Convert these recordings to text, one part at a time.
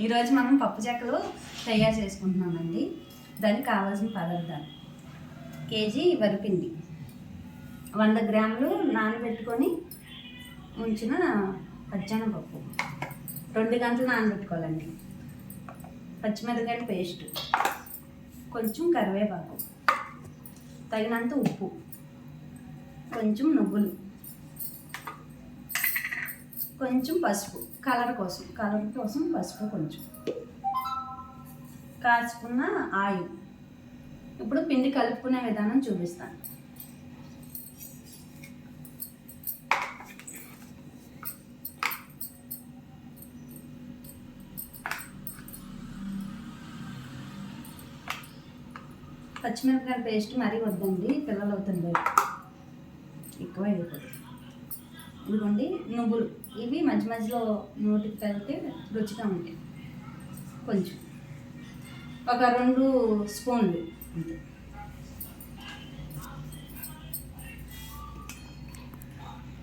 ఈరోజు మనం పప్పు చెక్కలు తయారు చేసుకుంటున్నామండి. దానికి కావాల్సిన పదార్థాలు. కేజీ వరిపిండి. వంద గ్రాములు నానబెట్టుకొని ఉంచిన పచ్చెనపప్పు రెండు గంటలు నానబెట్టుకోవాలండి. పచ్చిమిరపకాయల పేస్ట్. కొంచెం కరివేపాకు. తగినంత ఉప్పు. కొంచెం నువ్వులు. కొంచెం పసుపు కలర్ కోసం కలర్ కోసం పసుపు కొంచెం. కాచుకున్న ఆయిల్. ఇప్పుడు పిండి కలుపుకునే విధానం చూపిస్తాను. పచ్చిమిరపకాయ పేస్ట్ మరీ వద్దండి పిల్లలు అవుతుంది ఎక్కువ అయిపోతుంది. ఇదిగోండి నువ్వులు. ఇవి మధ్య మధ్యలో నోటికి తగిలితే రుచిగా ఉంటాయి. కొంచెం. ఒక రెండు స్పూన్లు.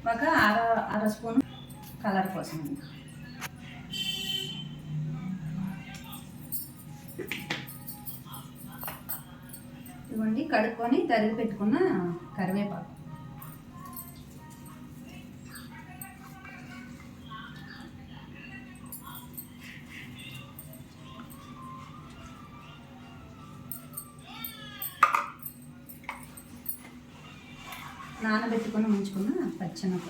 ఒక అర అర స్పూన్ కలర్ కోసం ఇవ్వండి కడుక్కొని తరిగి పెట్టుకున్న కరివేపాకు. నానబెట్టుకొని ఉంచుకున్న పచ్చనప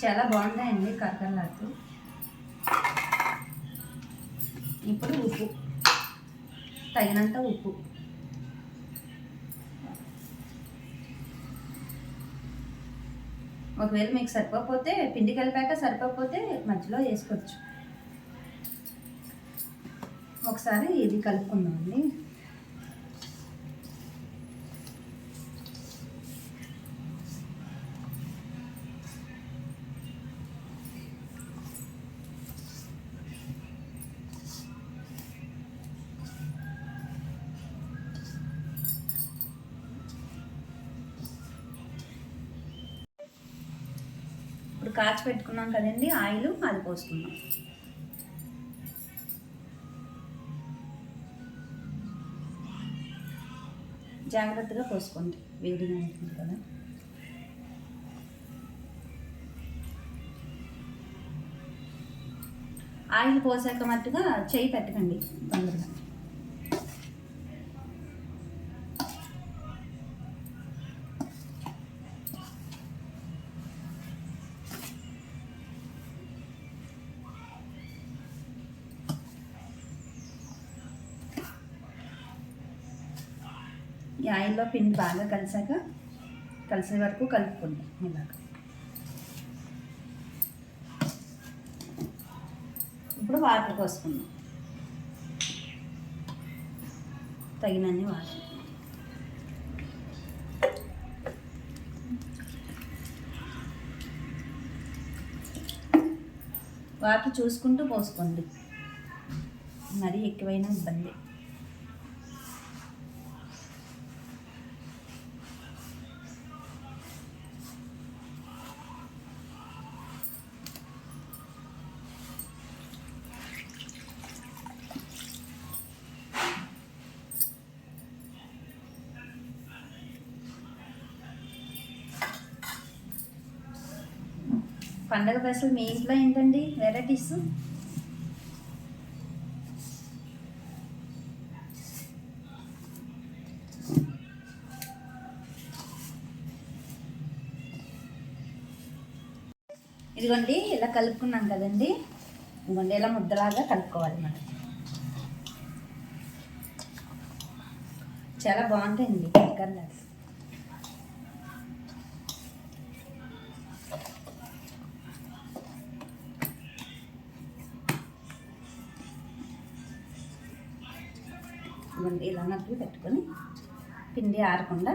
చాలా బాగుంటాయండి కరకరలాడుతూ. ఇప్పుడు ఉప్పు. తగినంత ఉప్పు. ఒకవేళ మీకు సరిపోకపోతే పిండి కలిపాక సరిపోకపోతే మధ్యలో వేసుకోవచ్చు. ఒకసారి ఇది కలుపుకుందామండి. ఇప్పుడు కాచి పెట్టుకున్నాం కదండి ఆయిల్ అది పోసుకుందాం. జాగ్రత్తగా పోసుకోండి. వేడిగా ఉంటుంది కదా. ఆయిల్ పోసాక మట్టుగా చేయి పెట్టకండి తొందరగా. ఈ ఆయిల్లో పిండి బాగా కలిసాక కలిసే వరకు కలుపుకుందాం ఇలాగ. ఇప్పుడు వాటర్ పోసుకుందాం. తగినన్ని వాటర్. వాటర్ చూసుకుంటూ పోసుకోండి. మరీ ఎక్కువైనా ఇబ్బంది. పండగ స్పెషల్ మీ ఇంట్లో ఏంటండి? వెరైటీస్? ఇదిగోండి ఇలా కలుపుకున్నాం కదండి. ఇదిగోండి ఇలా ముద్దలాగా కలుపుకోవాలి మనం. చాలా బాగుంటాయండి కరకరలాగా చూడండి ఇలా నట్లు పెట్టుకొని పిండి ఆరకుండా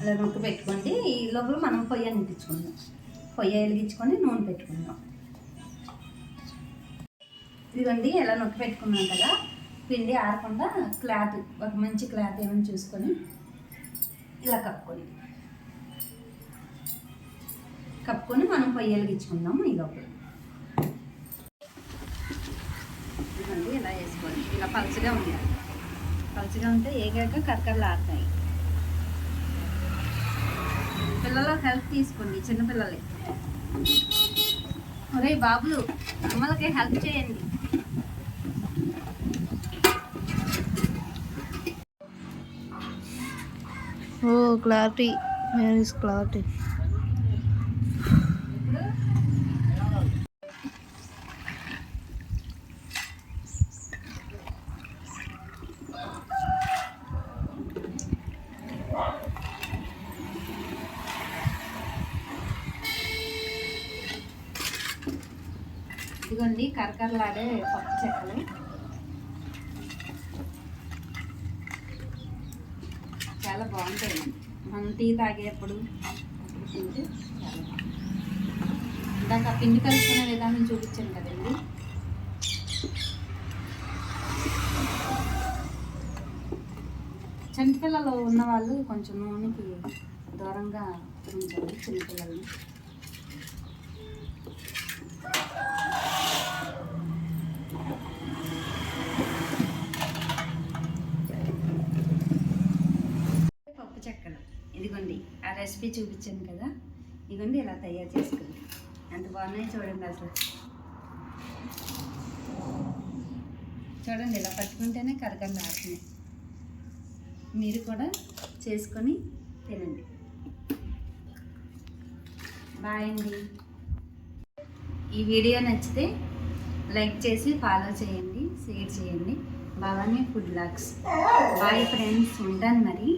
అలా నూనె పెట్టుకోండి. ఈ లోపల మనం పొయ్యి అంటించుకుందాం పొయ్యి వెలిగించుకొని నూనె పెట్టుకుందాం. ఇదిగోండి ఎలా నొక్కి పెట్టుకున్నాం కదా. పిండి ఆరకుండా క్లాత్ ఒక మంచి క్లాత్ ఏమైనా చూసుకొని ఇలా కప్పుకొని కప్పుకొని మనం పొయ్యి వెలిగించుకుందాం ఈ లోపల. ఇదిగోండి ఇలా వేసుకోండి. ఇలా పలుచగా ఉండాలి. పలుచగా ఉంటే ఏగాక కరకరలు ఆడతాయి పిల్లల హెల్ప్ తీసుకోండి చిన్నపిల్లలే ఒరే బాబులు అమ్మలకి హెల్ప్ చేయండి. ఓ క్లారిటీ వేర్ ఇస్ క్లారిటీ ఇదిగోండి కరకరలాడే పప్పు చెక్కలు. చాలా బాగుంటాయి. మనం టీ తాగేటప్పుడు తింటే చాలా బాగుంటుంది ఇందాక పిండి కలుపుకునే విధానం చూపించాను కదండి. చిన్నపిల్లలు ఉన్నవాళ్ళు కొంచెం నూనెకి దూరంగా ఉంచాలి చిన్నపిల్లల్ని పప్పు చెక్కలు ఇదిగోండి ఆ రెసిపీ చూపించాను కదా. ఇవన్నీ ఇలా తయారు చేసుకుంది. ఎంత బాగున్నాయి చూడండి అసలు. చూడండి ఇలా పట్టుకుంటేనే కరకం ఆడుతున్నాయి మీరు కూడా చేసుకొని తినండి. బాయ్ అండి. ఈ వీడియో నచ్చితే లైక్ చేసి ఫాలో చేయండి షేర్ చేయండి. భవానీ ఫుడ్ లాక్స్. బాయ్ ఫ్రెండ్స్ ఉంటాను మరి.